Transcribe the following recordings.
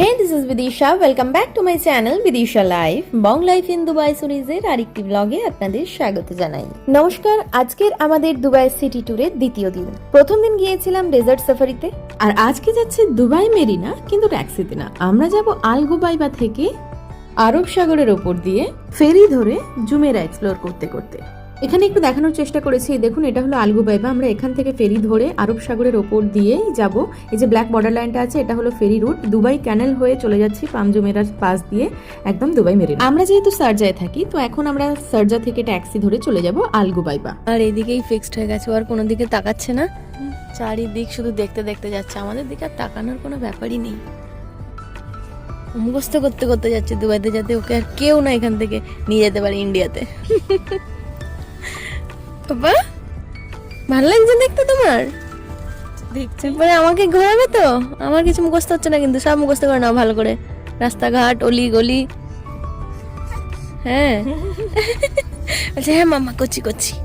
Hey this is Bidisha welcome back to my channel Bidisha life Bong life in Dubai সিরিজের আরেকটি ব্লগে আপনাদের স্বাগত জানাই। নমস্কার, আজকের আমাদের দুবাই সিটি ট্যুরের দ্বিতীয় দিন। প্রথম দিন গিয়েছিলাম ডেজার্ট সাফারিতে আর আজকে যাচ্ছে দুবাই মেরিনা কিন্তু ট্যাক্সিতে না। আমরা যাব আলগোবাইবা থেকে আরব সাগরের ওপর দিয়ে ফেরি ধরে জুমেরা এক্সপ্লোর করতে করতে। এখানে একটু দেখানোর চেষ্টা করেছি। দেখুন এটা হলো আলগুবাইবা আমরা এখান থেকে ফেরি ধরে আরব সাগরের ওপর দিয়েই যাব। এই যে ব্ল্যাক বর্ডার লাইনটা আছে এটা হলো ফেরি রুট। দুবাই ক্যানেল হয়ে চলে যাচ্ছি পামজুমেরার পাশ দিয়ে একদম দুবাই মেরিনা। আমরা যেহেতু সার্জায় থাকি তো এখন আমরা সার্জা থেকে ট্যাক্সি ধরে চলে যাব আলগুবাইবা আর এদিকেই ফিক্সড হয়ে গেছে আর কোনো দিকে তাকাচ্ছে না। চারিদিক শুধু দেখতে দেখতে যাচ্ছে। আমাদের দিকে আর তাকানোর কোনো ব্যাপারই নেই। মুখস্থ করতে করতে যাচ্ছে দুবাইতে যাতে ওকে আর কেউ না এখান থেকে নিয়ে যেতে পারে ইন্ডিয়াতে। বাবা ভালো লাগছে দেখতে তোমার? দেখছে। পরে আমাকে ঘোরাবে তো? আমার কিছু মুখস্থ হচ্ছে না কিন্তু সব মুখস্থ করে নাও ভালো করে। রাস্তাঘাট অলি গলি। হ্যাঁ। আচ্ছা হ্যাঁ মামা করছি করছি।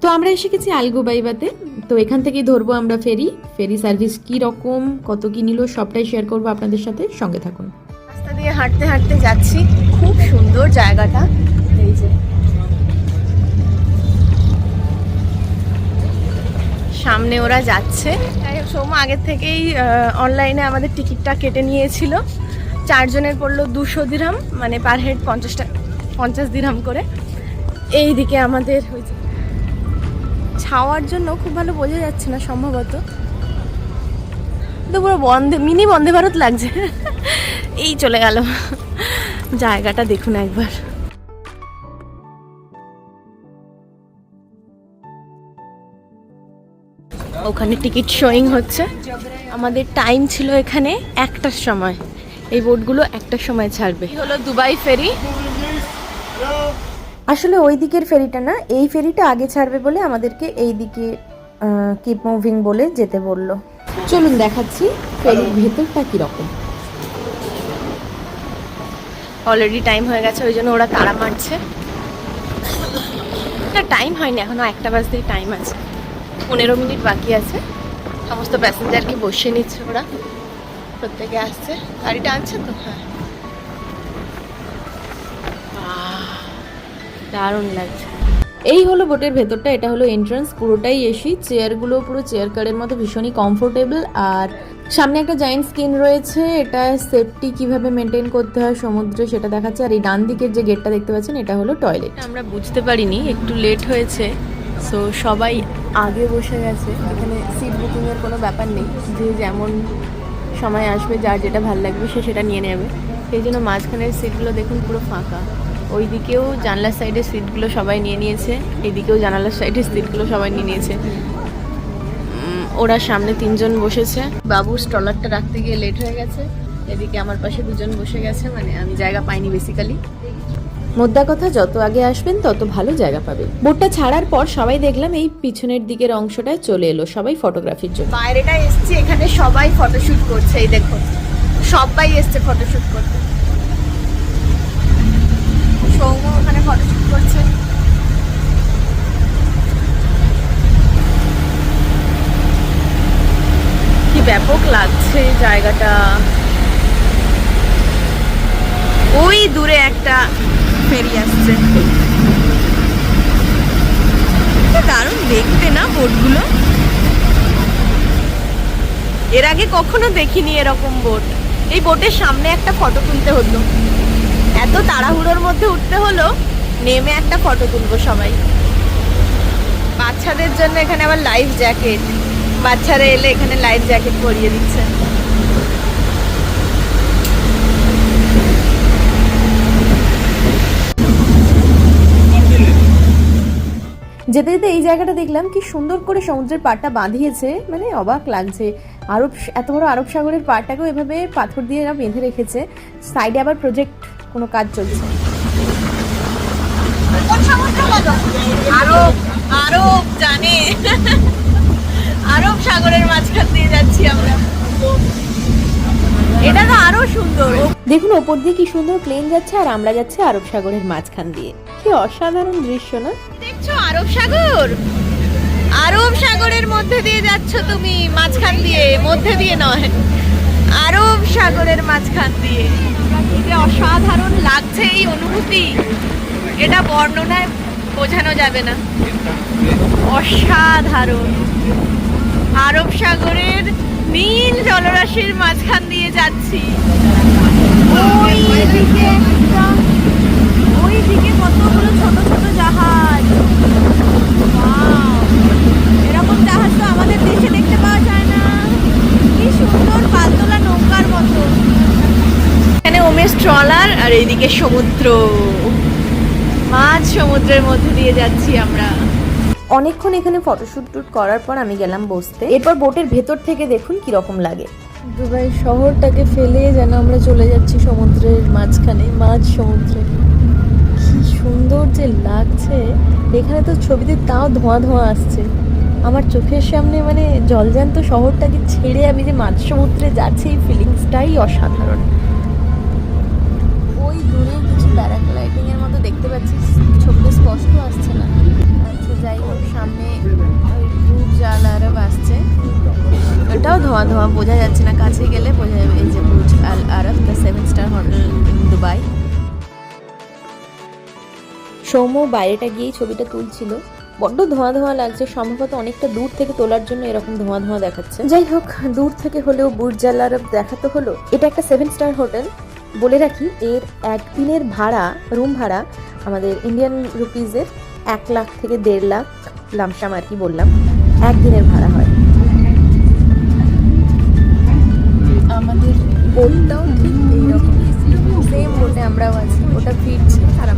তো আমরা এসে গেছি আলগুবাইবাতে। তো এখান থেকেই ধরবো আমরা ফেরি। ফেরি সার্ভিস কি রকম কত কি নিল সবটাই শেয়ার করব আপনাদের সাথে। সঙ্গে থাকুন। রাস্তা দিয়ে হাঁটতে হাঁটতে যাচ্ছি। খুব সুন্দর জায়গাটা। এই যে সামনে ওরা যাচ্ছে। সৌম্য আগের থেকেই অনলাইনে আমাদের টিকিটটা কেটে নিয়েছিল। চারজনের পড়ল দুশো দিরহাম মানে পার হেড পঞ্চাশ টাকা পঞ্চাশ দিরহাম করে। এই দিকে আমাদের ওই ছাওয়ার জন্য খুব ভালো বোঝা যাচ্ছে না সম্ভবত। তো পুরো বন্ধে মিনি বন্দে ভারত লাগছে। এই চলে গেল। জায়গাটা দেখুন একবার। ওখানে টিকিট শোয়িং হচ্ছে। আমাদের টাইম ছিল এখানে একটার সময়। এই বোটগুলো একটার সময় ছাড়বে। হলো দুবাই ফেরি। আসলে ওই দিকের ফেরিটা না এই ফেরিটা আগে ছাড়বে বলে আমাদেরকে এই দিকে কিপ মুভিং বলে যেতে বলল। চলুন দেখাচ্ছি ফেরির ভেতরটা কি রকম অলরেডি টাইম হয়ে গেছে ওই জন্য ওরা তাড়া মারছে। না টাইম হয়নি এখনও একটা বাজতেই টাইম আছে। পনেরো মিনিট বাকি আছে। সমস্ত প্যাসেঞ্জারকে বসিয়ে নিচ্ছে ওরা। প্রত্যেকে আসছে। গাড়িটা আনছে তো? হ্যাঁ। দারুণ লাগছে। এই হলো বোটের ভেতরটা এটা হলো এন্ট্রান্স পুরোটাই এসি চেয়ারগুলো পুরো চেয়ার কারের মতো ভীষণই কমফোর্টেবল আর সামনে একটা জায়েন্ট স্ক্রিন রয়েছে এটা সেফটি কীভাবে মেনটেন করতে হয় সমুদ্রে সেটা দেখাচ্ছে। আর এই ডান দিকের যে গেটটা দেখতে পাচ্ছেন এটা হলো টয়লেট আমরা বুঝতে পারিনি একটু লেট হয়েছে। সো সবাই আগে বসে গেছে। এখানে সিট বুকিংয়ের কোনো ব্যাপার নেই। যে যেমন সময় আসবে, যার যেটা ভালো লাগবে, সে সেটা নিয়ে নেবে। সেই জন্য মাঝখানের সিটগুলো দেখুন পুরো ফাঁকা। ওই দিকেও জানলার সাইডের সিটগুলো সবাই নিয়ে নিয়েছে। এদিকেও জানালার সাইডের সিটগুলো সবাই নিয়ে নিয়েছে। ওরা সামনে তিনজন বসেছে। বাবুর স্টলারটা রাখতে গিয়ে লেট হয়ে গেছে। এদিকে আমার পাশে দুজন বসে গেছে। মানে আমি জায়গা পাইনি বেসিক্যালি মোদ্দা কথা যত আগে আসবেন, তত ভালো জায়গা পাবে বোটটা ছাড়ার পর সবাই দেখলাম এই পিছনের দিকের অংশটায় চলে এলো সবাই ফটোগ্রাফির জন্য। বাইরেটা এসছি, এখানে সবাই ফটোশুট করছে, এই দেখো। সবাই এসছে ফটোশুট করতে। সৌম্য ওখানে করছে। কি ব্যাপক লাগছে জায়গাটা। ওই দূরে একটা ফেরি আসছে দারুণ, দেখতে না বোটগুলো? এর আগে কখনো দেখিনি এরকম বোট। এই বোটের সামনে একটা ফটো তুলতে হতো এত তাড়াহুড়োর মধ্যে উঠতে হলো, নেমে একটা ফটো তুলবো সবাই। বাচ্চাদের জন্য এখানে আবার লাইফ জ্যাকেট বাচ্চারা এলে এখানে লাইফ জ্যাকেট পরিয়ে দিচ্ছে। যেতে যেতে এই জায়গাটা দেখলাম কি সুন্দর করে সমুদ্রের পাড়টা বাঁধিয়েছে। মানে অবাক লাগছে। আরব এত বড় আরব সাগরের পাড়টাকেও এভাবে পাথর দিয়ে এরা বেঁধে রেখেছে। সাইডে আবার প্রজেক্ট কোনো কাজ চলছে। আরব আরব জানে। আরব সাগরের মাঝখান দিয়ে যাচ্ছি আমরা। এটা তো আরও সুন্দর। দেখুন ওপর দিয়ে কি সুন্দর প্লেন যাচ্ছে আর আমরা যাচ্ছি আরব সাগরের মাঝখান দিয়ে। কি অসাধারণ দৃশ্য না? দেখছ আরব সাগর? আরব সাগরের মধ্যে দিয়ে যাচ্ছ তুমি, মাঝখান দিয়ে, মধ্যে দিয়ে নয়। আরব সাগরের মাঝখান দিয়ে। যে অসাধারণ লাগছে এই অনুভূতি। এটা বর্ণনায় বোঝানো যাবে না। অসাধারণ। আরব সাগরের নীল জলরাশির মাঝখান দিয়ে যাচ্ছি। ওই দিকে একটা ওই দিকে কতগুলো ছোট ছোট জাহাজ Wow! এরকম জাহাজ তো আমাদের দেশে দেখতে পাওয়া যায় না কি সুন্দর পালতোলা নৌকার মতো এখানে ওমেশ ট্রলার এইদিকে সমুদ্র মাঝ সমুদ্রের মধ্যে দিয়ে যাচ্ছি আমরা। অনেকক্ষণ এখানে ফটোশ্যুট টুট করার পর আমি গেলাম বসতে। এরপর বোটের ভেতর থেকে দেখুন কীরকম লাগে। দুবাই শহরটাকে ফেলে যেন আমরা চলে যাচ্ছি সমুদ্রের মাঝখানে মাঝ সমুদ্রে। কি সুন্দর যে লাগছে। এখানে তো ছবিতে তাও ধোঁয়া ধোঁয়া আসছে। আমার চোখের সামনে মানে জলজান্ত শহরটাকে ছেড়ে আমি যে মাঝ সমুদ্রে যাচ্ছি এই ফিলিংসটাই অসাধারণ। এর মতো দেখতে পাচ্ছি ছবিতে স্পষ্ট আসছে না। আচ্ছা যাই হোক, সামনে ওই বুর্জ আরব আসছে ওটাও ধোঁয়া ধোঁয়া, বোঝা যাচ্ছে না কাছে গেলে, বোঝা যাবে এই যে Burj Al Arab the seven star hotel Dubai Soumya বাইরেটা গিয়েই ছবিটা তুলছিল। বড্ড ধোঁয়া ধোঁয়া লাগছে, সম্ভবত অনেকটা দূর থেকে তোলার জন্য এরকম ধোঁয়া ধোঁয়া দেখাচ্ছে। যাই হোক, দূর থেকে হলেও বুর্জ আল আরব দেখাতে হলো। এটা একটা সেভেন স্টার হোটেল বলে রাখি, এর একদিনের ভাড়া, রুম ভাড়া আমাদের ইন্ডিয়ান রুপিজের এক লাখ থেকে দেড় লাখ লামসাম আর কি বললাম একদিনের ভাড়া হয়। আমাদের বোটটাও ঠিক এইরকম সেম বোটে আমরাও আছি, ওটা ফিরছি আর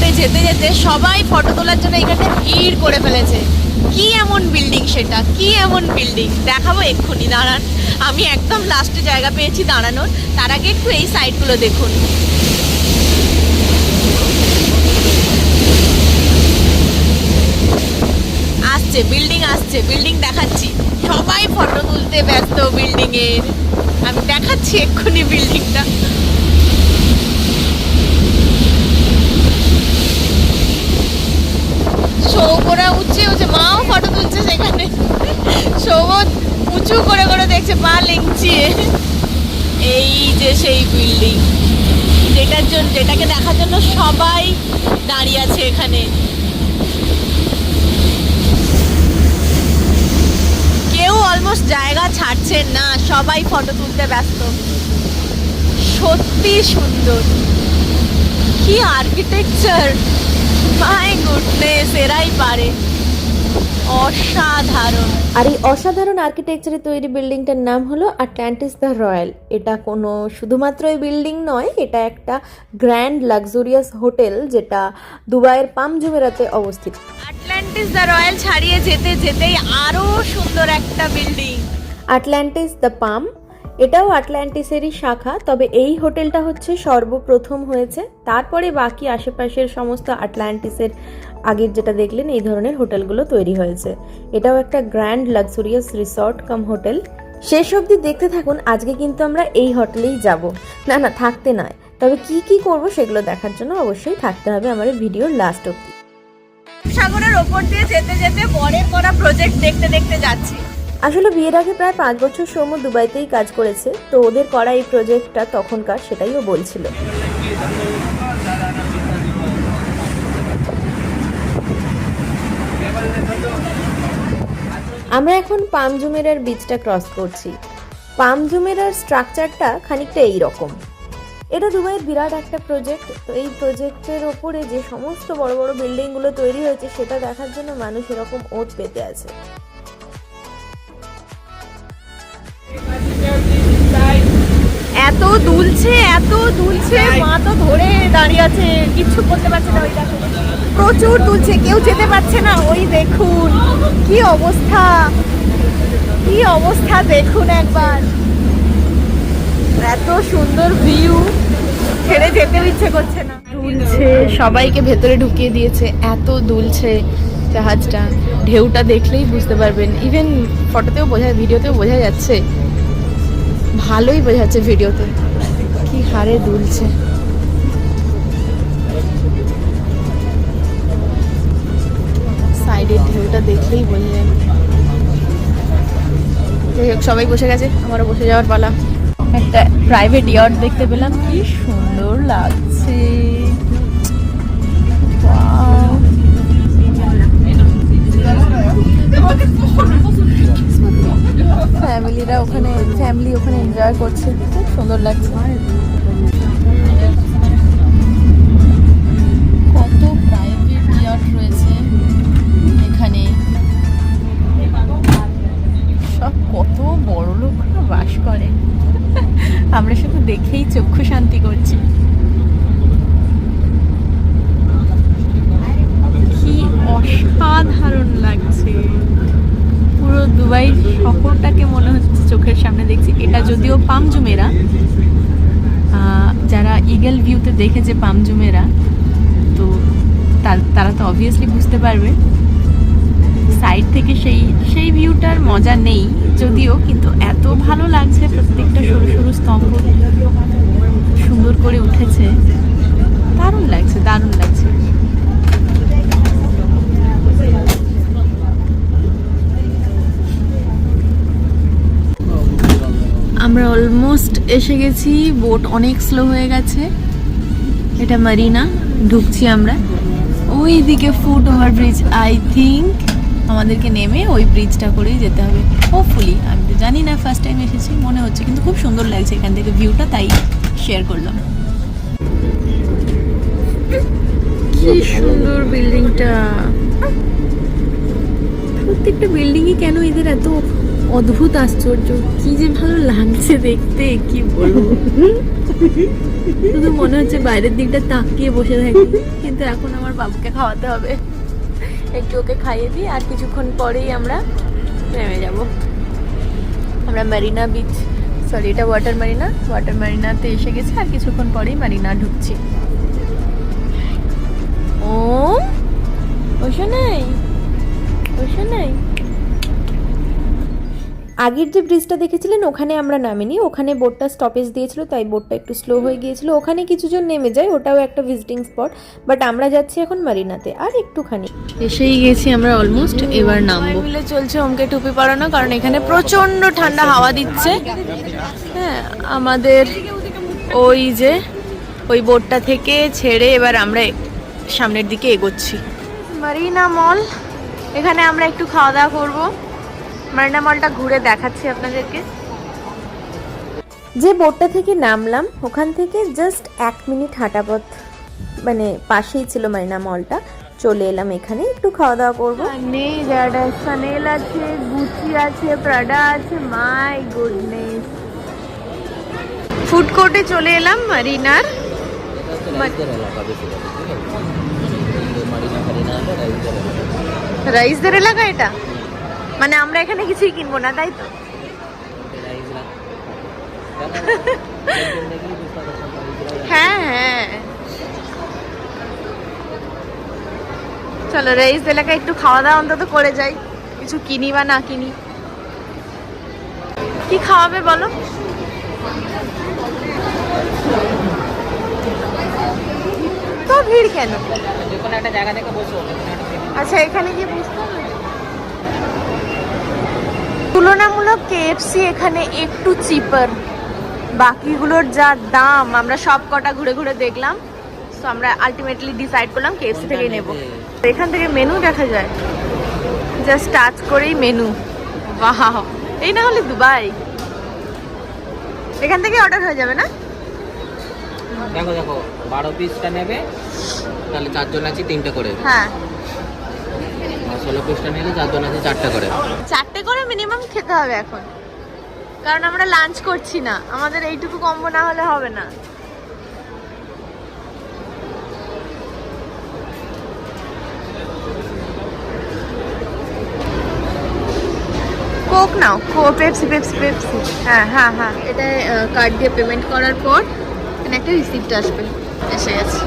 বোটে যেতে যেতে সবাই ফটো তোলার জন্য এখানে ভিড় করে ফেলেছে। কি এমন বিল্ডিং সেটা? কি এমন বিল্ডিং দেখাবো এক্ষুনি, দাঁড়ান। আমি একদম লাস্টে জায়গা পেয়েছি দাঁড়ানোর। তার আগে একটু এই সাইডগুলো দেখুন। আসছে বিল্ডিং আসছে বিল্ডিং দেখাচ্ছি। সবাই ফটো তুলতে ব্যস্ত বিল্ডিং এর আমি দেখাচ্ছি এক্ষুনি বিল্ডিংটা সৌবরা উঠছে উঠছে মাও ফটো তুলছে সেখানে। সৌব উঁচু করে করে দেখছে, পা লেংচিয়ে এই যে সেই বিল্ডিং যেটার জন্য যেটাকে দেখার জন্য সবাই দাঁড়িয়ে আছে এখানে। কেউ অলমোস্ট জায়গা ছাড়ছেন না, সবাই ফটো তুলতে ব্যস্ত। সত্যি সুন্দর। কি আর্কিটেকচার মাই গুডনেস এরাই পারে। অসাধারণ। আর এই অসাধারণ আর্কিটেকচারে তৈরি বিল্ডিংটার নাম হলো আটলান্টিস দ্য রয়্যাল এটা কোনো শুধুমাত্র এই বিল্ডিং নয় এটা একটা গ্র্যান্ড লাক্সুরিয়াস হোটেল যেটা দুবাইয়ের পাম জুমেরাতে অবস্থিত। আটলান্টিস দ্য রয়্যাল ছাড়িয়ে যেতে যেতেই আরও সুন্দর একটা বিল্ডিং। আটলান্টিস দ্য পাম এটাও আটলান্টিসেরই শাখা, তবে এই হোটেলটা হচ্ছে সর্বপ্রথম হয়েছে। তারপরে বাকি আশেপাশের সমস্ত আটলান্টিসের আগের যেটা দেখলেন, এই ধরনের হোটেলগুলো তৈরি হয়েছে। এটাও একটা grand luxurious resort cum hotel. শেষ অবধি দেখতে থাকুন, আজকে কিন্তু আমরা এই হোটেলেই যাব। না না, থাকতে নয়। তবে কি কি করব সেগুলো দেখার জন্য অবশ্যই থাকতে হবে আমাদের ভিডিওর লাস্ট অবধি। সাগরের ওপর দিয়ে যেতে যেতে বরের করা প্রজেক্ট দেখতে দেখতে যাচ্ছি। আসলে বিয়ের আগে প্রায় পাঁচ বছর সৌম্য দুবাইতেই কাজ করেছে, তো ওদের করা এই প্রজেক্টটা তখনকার সেটাই ও বলছিল। আমরা এখন পামজুমেরার বিচটা ক্রস করছি। পামজুমেরার স্ট্রাকচারটা খানিকটা এই রকম। এটা দুবাইয়ের বিরাট একটা প্রজেক্ট তো এই প্রজেক্টের ওপরে যে সমস্ত বড় বড় বিল্ডিংগুলো তৈরি হয়েছে, সেটা দেখার জন্য মানুষ এরকম ওত পেতে আছে। এত দুলছে এত দুলছে মা তো ধরে দাঁড়িয়ে আছে কিচ্ছু করতে পারছে না ওই দেখো। প্রচুর দুলছে কেউ যেতে পারছে না। ওই দেখুন কি অবস্থা কি অবস্থা দেখুন একবার। এত সুন্দর ভিউ ছেড়ে যেতেও ইচ্ছে করছে না। দুলছে সবাইকে ভেতরে ঢুকিয়ে দিয়েছে এত দুলছে জাহাজটা। ঢেউটা দেখলেই বুঝতে পারবেন। ইভেন ফটোতেও বোঝা ভিডিওতেও বোঝা যাচ্ছে। ভালোই বোঝাচ্ছে ভিডিওতে। কি হারে দুলছে। সাইডের ঢেউটা দেখলেই বোঝা যাবে যাই হোক, সবাই বসে গেছে, আমারও বসে যাওয়ার পালা। একটা প্রাইভেট ইয়ার্ড দেখতে পেলাম, কি সুন্দর লাগছে। ফ্যামিলিরা ওখানে ফ্যামিলি ওখানে এনজয় করছে। খুব সুন্দর লাগছে। কত প্রাইভেট রয়েছে এখানে। সব কত বাস করে। আমরা শুধু দেখেই চক্ষু শান্তি করছি। কি অসাধারণ লাগছে। দুবাই শহরটাকে মনে হচ্ছে চোখের সামনে দেখছি। এটা যদিও পামজুমেরা যারা ইগল ভিউতে দেখেছে পামজুমেরা তা- তারা তো অবভিয়াসলি বুঝতে পারবে। সাইড থেকে সেই সেই ভিউটার মজা নেই যদিও, কিন্তু এত ভালো লাগছে প্রত্যেকটা সরু সরু স্তম্ভ। সুন্দর করে উঠেছে। দারুণ লাগছে দারুণ লাগছে। আমরা অলমোস্ট এসে গেছি বোট অনেক স্লো হয়ে গেছে। এটা মারিনা ঢুকছি আমরা। ওই দিকে foot over bridge I think আমাদেরকে নেমে ওই ব্রিজটা করেই যেতে হবে। হোপফুলি আমি তো জানি না ফার্স্ট টাইম এসেছি মনে হচ্ছে কিন্তু খুব সুন্দর লাগছে এখান থেকে ভিউটা তাই শেয়ার করলাম। কি সুন্দর বিল্ডিংটা প্রত্যেকটা বিল্ডিংই কেন এদের এত অদ্ভুত আশ্চর্য। কি যে ভালো লাগছে দেখতে, কি বলব। শুধু মনে হচ্ছে বাইরের দিকটা তাকিয়ে বসে থাকি, কিন্তু এখন আমার বাবুকে খাওয়াতে হবে। একটু ওকে খাইয়ে দিই, আর কিছুক্ষণ পরেই আমরা নেমে যাব। আমরা মারিনা বিচ সরি এটা ওয়াটার মারিনা ওয়াটার মারিনাতে এসে গেছে, আর কিছুক্ষণ পরেই মারিনা ঢুকছি। ও ওষা নাই ওষা নাই। আগের যে ব্রিজটা দেখেছিলেন ওখানে আমরা নামিনি। ওখানে বোটটা স্টপেজ দিয়েছিল তাই বোটটা একটু স্লো হয়ে গিয়েছিল। ওখানে কিছুজন নেমে যায় ওটাও একটা ভিজিটিং স্পট বাট আমরা যাচ্ছি এখন মারিনাতে আর একটুখানি। এসেই গেছি আমরা অলমোস্ট এবার নামবো। মিলে চলছে ওমকে টুপি পরানো কারণ এখানে প্রচণ্ড ঠান্ডা হাওয়া দিচ্ছে। হ্যাঁ আমাদের ওই যে ওই বোটটা থেকে ছেড়ে এবার আমরা সামনের দিকে এগোচ্ছি। মারিনা মল এখানে আমরা একটু খাওয়া দাওয়া করব। মারিনা মলটা ঘুরে দেখাচ্ছি আপনাদেরকে। যে বোটটা থেকে নামলাম ওখান থেকে জাস্ট এক মিনিট হাঁটা পথ মানে পাশেই ছিল মারিনা মলটা চলে এলাম এখানে একটু খাওয়া দাওয়া করব সানেল আছে গুচি আছে প্রাডা আছে মাই গুডনেস। ফুড কোর্টে চলে এলাম মারিনার। রাইসদের এলাকা এটা? মানে আমরা এখানে কিছুই কিনবো না তাই তো? হ্যাঁ হ্যাঁ। চলো রেইস এলাকায় একটু খাওয়া দাওয়া অন্তত করে যাই। কিছু কিনি বা না কিনি। কি খাওয়াবে বলো? তো ভিড় কেন? আচ্ছা এখানে কি বুঝতে হবে? তুলনামূলক কেএফসি এখানে একটু চিপার বাকিগুলোর যা দাম আমরা সব কটা ঘুরে ঘুরে দেখলাম। তো আমরা আলটিমেটলি ডিসাইড করলাম কেএফসি থেকেই নেব। এখান থেকে মেনু দেখা যায়। জাস্ট টাচ করেই মেনু বাহ এই না হলে দুবাই। এখান থেকে অর্ডার হয়ে যাবে না? দেখো দেখো বারো পিসটা নেবে তাহলে চারজন আছে তিনটে করে। হ্যাঁ। ষোলো পিসটা নিলে চারজন আছে চারটে করে। চারটে করে মিনিমাম খেতে হবে এখন। কারণ আমরা লাঞ্চ করছি না। আমাদের এইটুকু কম্বো না হলে হবে না। কোক নাও। কো পেপসি পেপসি পেপসি হ্যাঁ হ্যাঁ হ্যাঁ। এটা কার্ড দিয়ে পেমেন্ট করার পর এখানে একটা রিসিপ্ট আসবে। এসে গেছে।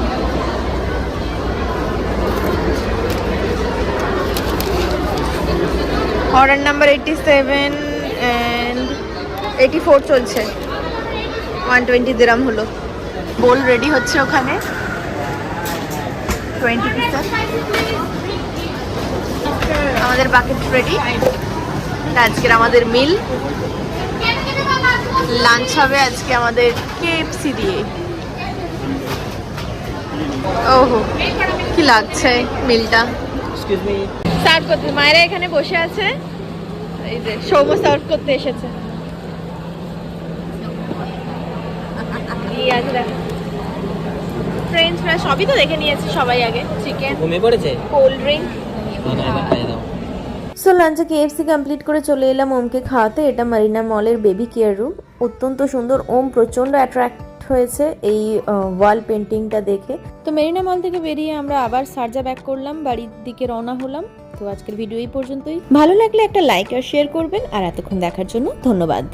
Order number eighty seven and eighty four চলছে। ওয়ান টোয়েন্টি দিরাম হলো। বোল রেডি হচ্ছে ওখানে। টোয়েন্টি পিসের আমাদের বাকেট রেডি আজকের আমাদের মিল লাঞ্চ হবে আজকে আমাদের কেএফসি দিয়ে। ওহো, কি লাগছে মিলটা সার্ভ করতে। মায়েরা এখানে বসে আছে। এই যে সৌম সার্ভ করতে এসেছে। ফ্রেঞ্চ ফ্রাই সবই তো দেখে নিয়েছি সবাই আগে। চিকেন ঘুমিয়ে পড়েছে? কোল্ড ড্রিঙ্ক সো লাঞ্চে কেএফসি কমপ্লিট করে চলে এলাম ওমকে খাওয়াতে। এটা মারিনা মলের বেবি কেয়ার রুম অত্যন্ত সুন্দর ওম প্রচণ্ড অ্যাট্রাক্ট হয়েছে এই ওয়াল পেন্টিংটা দেখে। তো মেরিনা মল থেকে বেরিয়ে আমরা আবার সার্জা ব্যাক করলাম। বাড়ির দিকে রওনা হলাম। তো আজকের ভিডিও এই পর্যন্তই। ভালো লাগলে একটা লাইক আর শেয়ার করবেন। আর এতক্ষণ দেখার জন্য ধন্যবাদ।